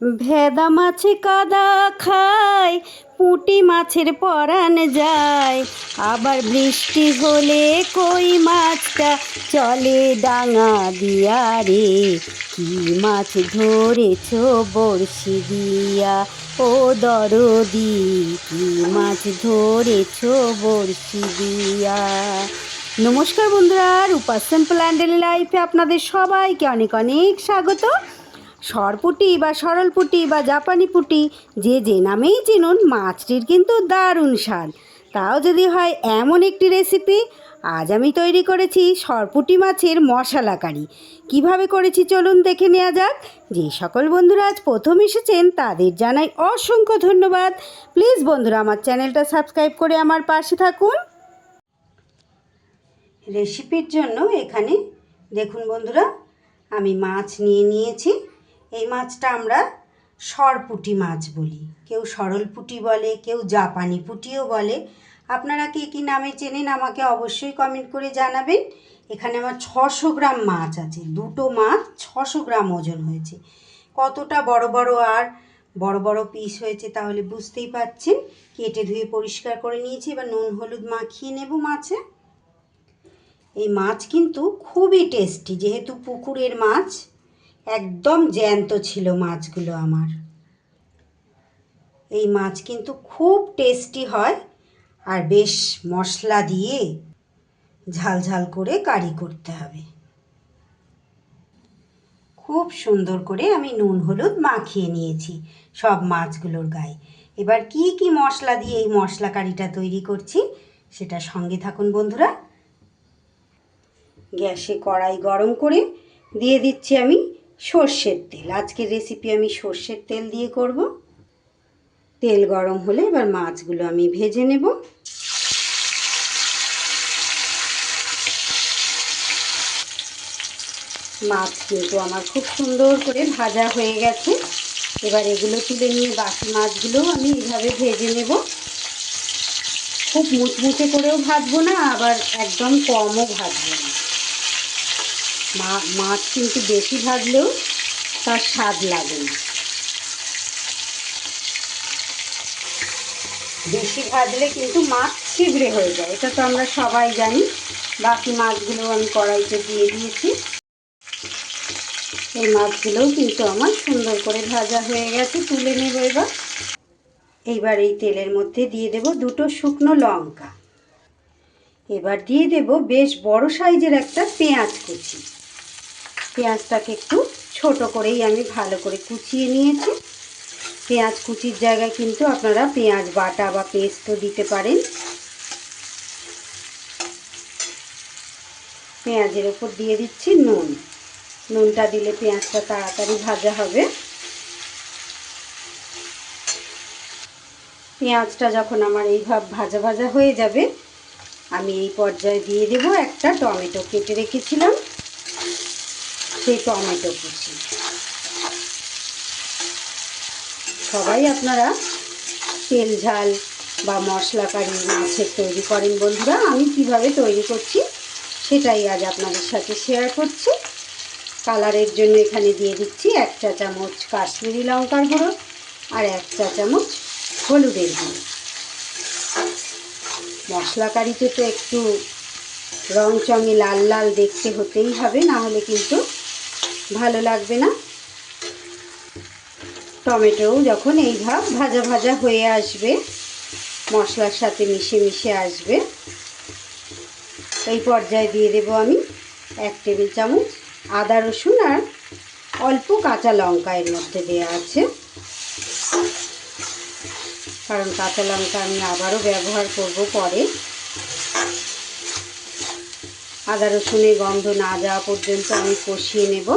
ভেদা মাছে কাদা খায়, পুঁটি মাছের পরাণ যায়। আবার বৃষ্টি হলে কই মাছটা চলে ডাঙা দিয়া রে কি মাছ ধরেছ বড়শি দিয়া? ও দরদি, কি মাছ ধরেছ বড়শি দিয়া? নমস্কার বন্ধুরা, রূপা সিম্পল অ্যান্ড লাইফে আপনাদের সবাইকে অনেক অনেক স্বাগত। সরপুটি বা সরল পুটি বা জাপানি পুটি, যে যে নামেই চিনুন, মাছটির কিন্তু দারুণ স্বাদ। তাও যদি হয় এমন একটি রেসিপি, আজ আমি তৈরি করেছি সরপুটি মাছের মশলা কারি কীভাবে করেছি চলুন দেখে নেওয়া যাক। যে সকল বন্ধুরা আজ প্রথম এসেছেন, তাদের জানাই অসংখ্য ধন্যবাদ। প্লিজ বন্ধুরা, আমার চ্যানেলটা সাবস্ক্রাইব করে আমার পাশে থাকুন। রেসিপির জন্য এখানে, দেখুন বন্ধুরা, আমি মাছ নিয়ে নিয়েছি। এই মাছটা আমরা সরপুটি মাছ বলি। কেউ সরল পুঁটি বলে, কেউ জাপানি পুঁটিও বলে। আপনারা কে কী নামে চেনেন আমাকে অবশ্যই কমেন্ট করে জানাবেন। এখানে আমার ছশো গ্রাম মাছ আছে, দুটো মাছ ছশো গ্রাম ওজন হয়েছে। কতটা বড় বড় আর বড় বড় পিস হয়েছে তাহলে বুঝতেই পাচ্ছেন। কেটে ধুয়ে পরিষ্কার করে নিয়েছি, এবার নুন হলুদ মাখিয়ে নেব মাছে। এই মাছ কিন্তু খুবই টেস্টি যেহেতু পুকুরের মাছ একদম জ্যান্ত ছিল মাছগুলো আমার। এই মাছ কিন্তু খুব টেস্টি হয় আর বেশ মশলা দিয়ে ঝাল ঝাল করে কারি করতে হবে। খুব সুন্দর করে আমি নুন, হলুদ মাখিয়ে নিয়েছি সব মাছগুলোর গায়ে। এবার কি কি মশলা দিয়ে এই মশলা কারিটা তৈরি করছি সেটা সঙ্গে থাকুন বন্ধুরা। গ্যাসে কড়াই গরম করে দিয়ে দিচ্ছি আমি সর্ষের তেল। আজকের রেসিপি আমি সর্ষের তেল দিয়ে করব। তেল গরম হলে এবার মাছগুলো আমি ভেজে নেব। মাছ কিন্তু আমার খুব সুন্দর করে ভাজা হয়ে গেছে। এবার এগুলো তুলে নিয়ে বাকি মাছগুলোও আমি এইভাবে ভেজে নেব। খুব মুচমুচে করেও ভাজবো না, আবার একদম কমও ভাজবো না। মাছ কিন্তু বেশি ভাজলেও তার স্বাদ লাগে না। বেশি ভাজলে কিন্তু মাছ ছিবড়ে হয়ে যায়, এটা তো আমরা সবাই জানি। বাকি মাছগুলো আমি কড়াইতে দিয়ে দিয়েছি। এই মাছগুলোও কিন্তু আমার সুন্দর করে ভাজা হয়ে গেছে, তুলে নেব এবার। এইবার এই তেলের মধ্যে দিয়ে দেব দুটো শুকনো লঙ্কা। এবার দিয়ে দেব বেশ বড় সাইজের একটা পেঁয়াজ কুচি। পেঁয়াজটাকে একটু ছোট করেই আমি ভালো করে কুচিয়ে নিয়েছি। পেঁয়াজ কুচির জায়গায় কিন্তু আপনারা পেঁয়াজ বাটা বা পেস্টও দিতে পারেন। পেঁয়াজের ওপর দিয়ে দিচ্ছি নুন। নুনটা দিলে পেঁয়াজটা তাড়াতাড়ি ভাজা হবে। পেঁয়াজটা যখন আমার এইভাবে ভাজা ভাজা হয়ে যাবে, আমি এই পর্যায়ে দিয়ে দেব একটা টমেটো কেটে রেখেছিলাম। সেই টমেটো কুচি। সবাই আপনারা তেল, ঝাল বা মশলা কারি মাছের তৈরি করেন বন্ধুরা। আমি কীভাবে তৈরি করছি সেটাই আজ আপনাদের সাথে শেয়ার করছি। কালারের জন্য এখানে দিয়ে দিচ্ছি এক চা চামচ কাশ্মীরি লঙ্কার গুঁড়ো আর এক চা চামচ হলুদের গুঁড়ো। মশলা কারিতে তো একটু রং চঙে লাল লাল দেখতে হতেই হবে, না হলে কিন্তু ভালো লাগবে না? টমেটোও যখন এই ভাব ভাজা ভাজা হয়ে আসবে, মশলার সাথে মিশে মিশে আসবে, এই পর্যায়ে দিয়ে দেবো আমি এক টেবিল চামচ আদা রসুন আর অল্প কাঁচা লঙ্কা এর মধ্যে দেওয়া আছে। কারণ কাঁচা লঙ্কা আমি আবারও ব্যবহার করব পরে। আদা রসুনের গন্ধ না যাওয়া পর্যন্ত আমি কষিয়ে নেব।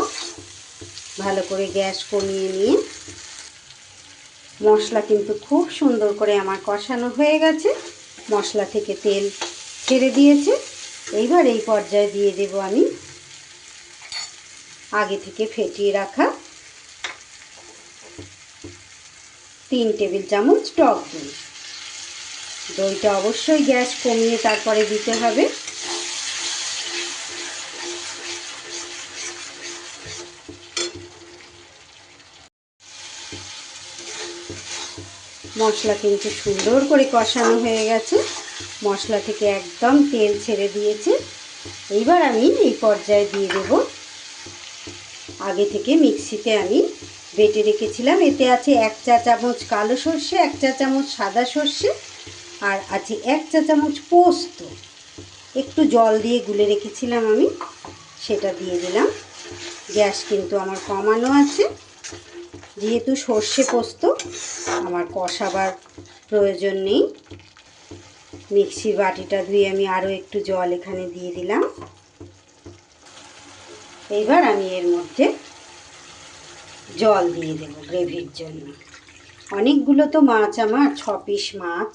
ভালো করে গ্যাস কমিয়ে নিয়ে মশলা কিন্তু খুব সুন্দর করে আমার কষানো হয়ে গেছে। মশলা থেকে তেল ছেড়ে দিয়েছে। এইবার এই পর্যায়ে দিয়ে দেব আমি আগে থেকে ফেটিয়ে রাখা তিন টেবিল চামচ টক দই। দইটা অবশ্যই গ্যাস কমিয়ে তারপরে দিতে হবে। মশলা কিন্তু সুন্দর করে কষানো হয়ে গেছে। মশলা থেকে একদম তেল ছেড়ে দিয়েছে। এইবার আমি এই পর্যায়ে দিয়ে দেব। আগে থেকে মিক্সিতে আমি বেটে রেখেছিলাম। এতে আছে এক চা চামচ কালো সর্ষে, এক চা চামচ সাদা সর্ষে আর আছে এক চা চামচ পোস্ত। একটু জল দিয়ে গুলে রেখেছিলাম আমি, সেটা দিয়ে দিলাম। গ্যাস কিন্তু আমার কমানো আছে। যেহেতু সর্ষে পোস্ত, আমার কষাবার প্রয়োজন নেই। মিক্সির বাটিটা ধুয়ে আমি আরও একটু জল এখানে দিয়ে দিলাম। এইবার আমি এর মধ্যে জল দিয়ে দেবো গ্রেভির জন্য। অনেকগুলো তো মাছ আমার, ছ পিস মাছ।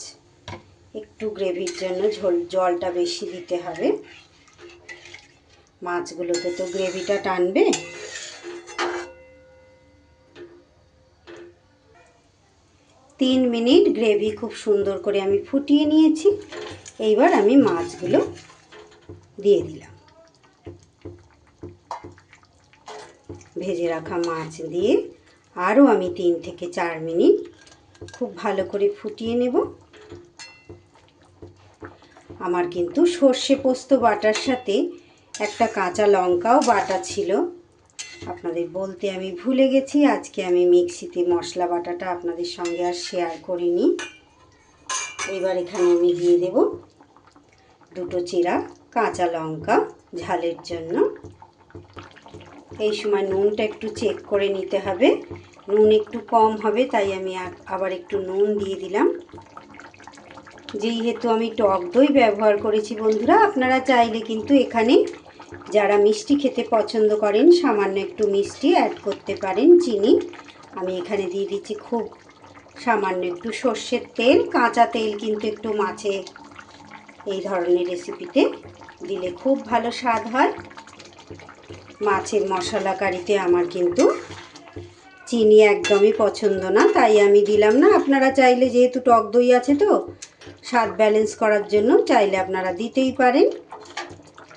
একটু গ্রেভির জন্য ঝোল, জলটা বেশি দিতে হবে। মাছগুলোতে তো গ্রেভিটা টানবে। তিন মিনিট গ্রেভি খুব সুন্দর করে আমি ফুটিয়ে নিয়েছি। এইবার আমি মাছগুলো দিয়ে দিলাম। ভেজে রাখা মাছ দিয়ে আরও আমি তিন থেকে চার মিনিট খুব ভালো করে ফুটিয়ে নেব। আমার কিন্তু সর্ষে পোস্ত বাটার সাথে একটা কাঁচা লঙ্কাও বাটা ছিল। আপনাদের বলতে আমি ভুলে গেছি, আজকে আমি মিক্সিতে মশলা বাটাটা আপনাদের সঙ্গে আর শেয়ার করিনি। এবার এখানে আমি দিয়ে দেব দুটো চিরা কাঁচা লঙ্কা ঝালের জন্য। এই সময় নুনটা একটু চেক করে নিতে হবে। নুন একটু কম হবে, তাই আমি আবার একটু নুন দিয়ে দিলাম। যেহেতু আমি টক দই ব্যবহার করেছি বন্ধুরা, আপনারা চাইলে কিন্তু এখানে যারা মিষ্টি খেতে পছন্দ করেন, সামান্য একটু মিষ্টি অ্যাড করতে পারেন চিনি। আমি এখানে দিয়ে দিচ্ছি খুব সামান্য একটু সর্ষের তেল, কাঁচা তেল কিন্তু একটু মাছে এই ধরনের রেসিপিতে দিলে খুব ভালো স্বাদ হয়। মাছের মশলা কারিতে আমার কিন্তু চিনি একদমই পছন্দ না, তাই আমি দিলাম না। আপনারা চাইলে যেহেতু টক দই আছে তো, স্বাদ ব্যালেন্স করার জন্য চাইলে আপনারা দিতেই পারেন।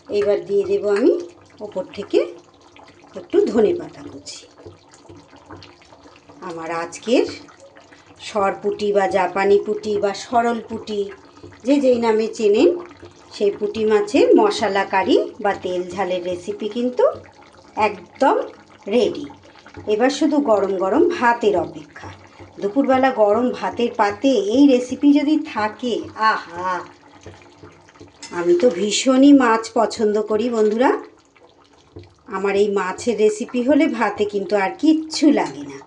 এবার দিয়ে দেব আমি ওপর থেকে একটু ধনে পাতা কুচি। আমার আজকের সরপুটি বা জাপানি পুটি বা সরল পুটি, যে যেই নামে চেনেন, সেই পুঁটি মাছের মশলা কারি বা তেল ঝালের রেসিপি কিন্তু একদম রেডি এবার শুধু গরম গরম ভাতের অপেক্ষা। দুপুরবেলা গরম ভাতের পাতে এই রেসিপি যদি থাকে, আহা! আমি তো ভীষণই মাছ পছন্দ করি, বন্ধুরা। আমার এই মাছের রেসিপি হলে ভাতে কিন্তু আর কিচ্ছু লাগে না।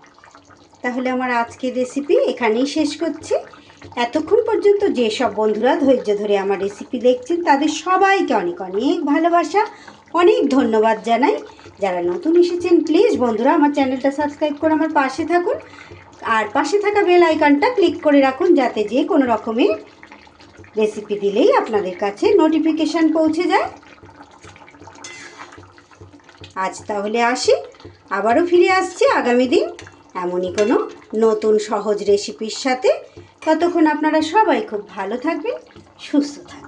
তাহলে আমার আজকের রেসিপি এখানেই শেষ করছি। এতক্ষণ পর্যন্ত যেসব বন্ধুরা ধৈর্য ধরে আমার রেসিপি দেখছেন, তাদের সবাইকে অনেক অনেক ভালোবাসা, অনেক ধন্যবাদ জানাই। যারা নতুন এসেছেন প্লিজ বন্ধুরা আমার চ্যানেলটা সাবস্ক্রাইব করে আমার পাশে থাকুন। আর পাশে থাকা বেল আইকনটা ক্লিক করে রাখুন, যাতে যে কোনো রকমের রেসিপি দিলেই আপনাদের কাছে নোটিফিকেশান পৌঁছে যায়। আজ তাহলে আসি, আবারও ফিরে আসছি আগামী দিন। এমনই কোনো নতুন সহজ রেসিপির সাথে। ততক্ষণ আপনারা সবাই খুব ভালো থাকবেন, সুস্থ থাকবেন।